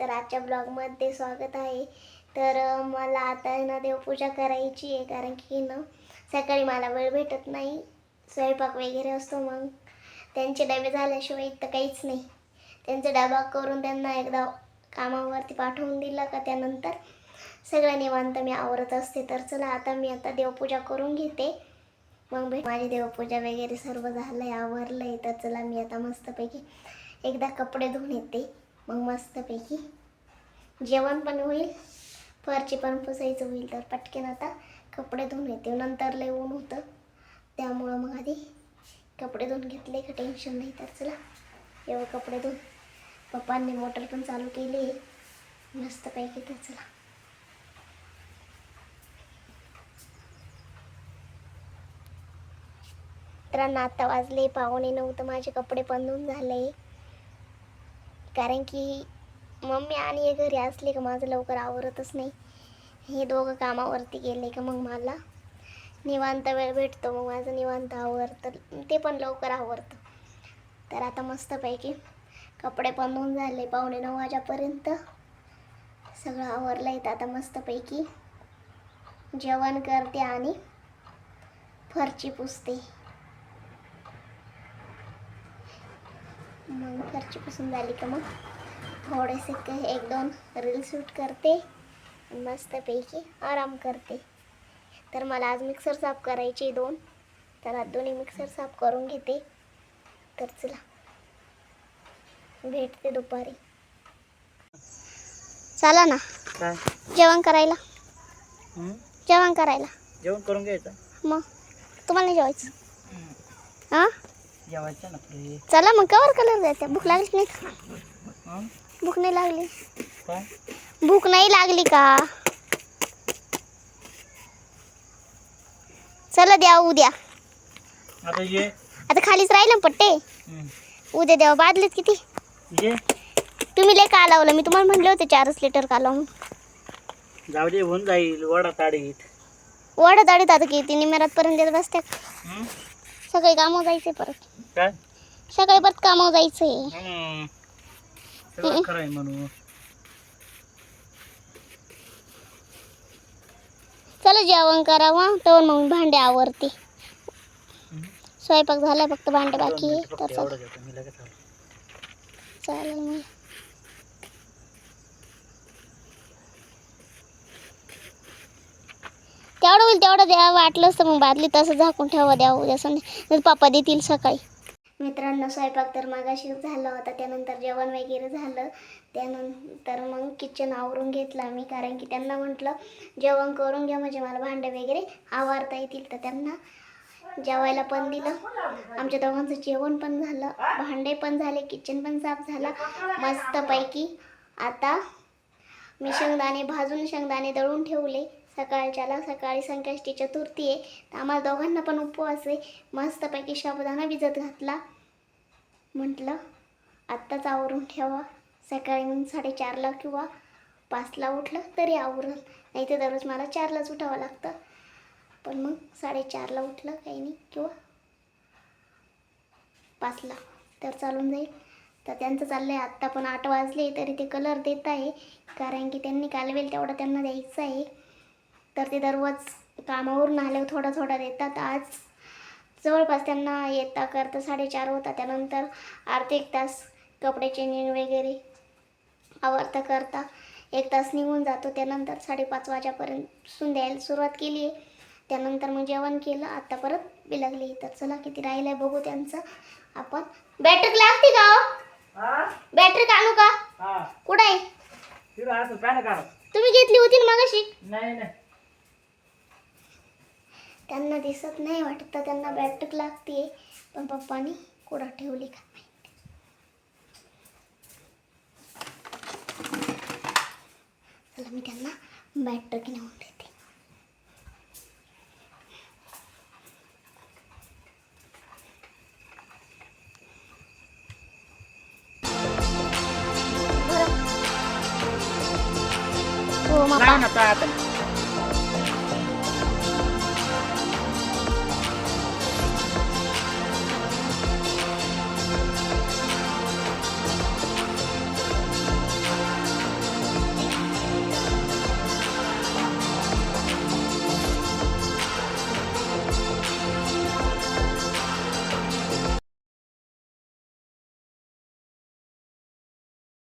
तर आजच्या ब्लॉगमध्ये स्वागत आहे. तर मला आता ना देवपूजा करायची आहे कारण की ना सकाळी मला वेळ भेटत नाही. स्वयंपाक वगैरे असतो मग. त्यांचे डबे झाल्याशिवाय तर काहीच नाही. त्यांचा डबा करून त्यांना एकदा कामावरती पाठवून दिला का त्यानंतर सगळं निवांत मी आवरत असते. तर चला आता मी आता देवपूजा करून घेते. मग भेट माझी देवपूजा वगैरे सर्व झालं आहे आवरलं आहे तर चला मी आता मस्तपैकी एकदा कपडे धुवून येते. मग मस्तपैकी जेवण पण होईल फरची पण पुसायचं होईल तर पटकन आता कपडे धुवून येते. नंतर लय ऊन होतं त्यामुळं मग आधी कपडे धुवून घेतले का टेन्शन नाही तर चला एवढं कपडे धुवून पप्पांनी मोटर पण चालू केली आहे मस्तपैकी तर चला. मित्रांनो आता वाजले पाहुणे नऊ तर माझे कपडे पण धुवून झाले. कारण की मम्मी आणि हे घरी असले का माझं लवकर आवरतच नाही. हे दोघं कामावरती गेले का मग मला निवांत वेळ भेटतो. मग माझं निवांत आवरतं. ते पण लवकर आवरतं. तर आता मस्तपैकी कपडे पण धुवून झाले. पावणे नऊ वाजेपर्यंत सगळं आवरलं आहे तर आता मस्तपैकी जेवण करते आणि फरची पुसते. मग फरची पुसून झाली का मग? थोडेसे काही एक दोन रील शूट करते मस्तपैकी आराम करते. तर मला आज मिक्सर साफ करायचे दोन. तर आज दोन्ही मिक्सर साफ करून घेते. तर चला भेटते दुपारी. चला ना. काय? जेवण करायला? हं? जेवण करायला. जेवण करून घ्यायचं? मग तुम्हाला नाही जेवायचं? हां जेवायचं ना पुढे. चला मग कवर कलर द्यायचा? भूक लागली नाही? का हं? भूक नाही लागली. काय? भूक नाही लागली का? चला द्या उद्या. आता ये. आता खालीच राहिलं ना पट्टे? हं. उद्या द्यावं बादलीत किती? ये. तुम्ही लय का लावलं मी तुम्हाला म्हटलं होते चारच लिटर का लावून जाऊ दे होऊन जाईल. वडा ताडीत. वाढत आडीत आता किती निमेरातपर्यंत येत बसत्या. हं? सकाळी कामावर जायचंय परत. काय? सकाळी परत कामावर जायचंय हं. सगळं खरं आहे म्हणून चला जेवण करावं तर मग भांडे आवरते? स्वयंपाक झालाय फक्त भांडे बाकी आहे मिनिटं तर चला. एवढं घेतो मी लगेच आलो. चालेल मग. तेवढं द्या वाटलं तर मग बादली तसं झाकून ठेवा द्या उद्या संध्या पप्पा देतील सकाळी. मित्रांनो स्वयंपाक तर मागाशी झाला होता त्यानंतर जेवण वगैरे झालं. त्यानंतर मग किचन आवरून घेतलं मी कारण की त्यांना म्हटलं जेवण करून घ्या म्हणजे मला भांडे वगैरे आवारता येतील. तर त्यांना जेवायला पण दिलं. आमच्या दोघांचं जेवण पण झालं भांडे पण झाले किचन पण साफ झाला मस्तपैकी. आता मी शेंगदाणे भाजून शेंगदाणे दळून ठेवले. सकाळच्याला सकाळी संकष्टी चतुर्थी आहे. तर आम्हाला दोघांना पण उपवास आहे. मस्तपैकी साबुदाणा भिजत घातला. म्हटलं आत्ताच आवरून ठेवा. सकाळी मग साडेचारला किंवा पाचला उठलं तरी आवरून. नाही तर दररोज मला चारलाच उठावं लागतं. पण मग साडेचारला उठलं काही नाही किंवा पाचला तर चालून जाईल. तर त्यांचं चाललं आहे आत्ता पण आठ वाजले तरी ते कलर देत आहे. कारण की त्यांनी कालवेल तेवढा त्यांना द्यायचं आहे. तर ते दररोज कामावरून आल्यावर थोडा थोडा देतात. आज जवळपास त्यांना येता करता साडेचार होता. त्यानंतर अर्धा एक तास कपडे चेंजिंग वगैरे आवरता करता एक तास निघून जातो. त्यानंतर साडेपाच वाजेपर्यंत सून द्यायला सुरुवात केली आहे. त्यानंतर मग जेवण केलं. आता परत बिलगली तर चला किती राहिलं आहे बघू त्यांचं. आपण बॅटरी लागते का हा? बॅटरी काढू का. कुठं आहे? तुम्ही घेतली होती ना मगाशी? नाही नाही. त्यांना दिसत नाही वाटत तर त्यांना बॅटक लागते पण पप्पानी कुठं ठेवली का नाही चला मी त्यांना बॅटक नेऊन देते. हो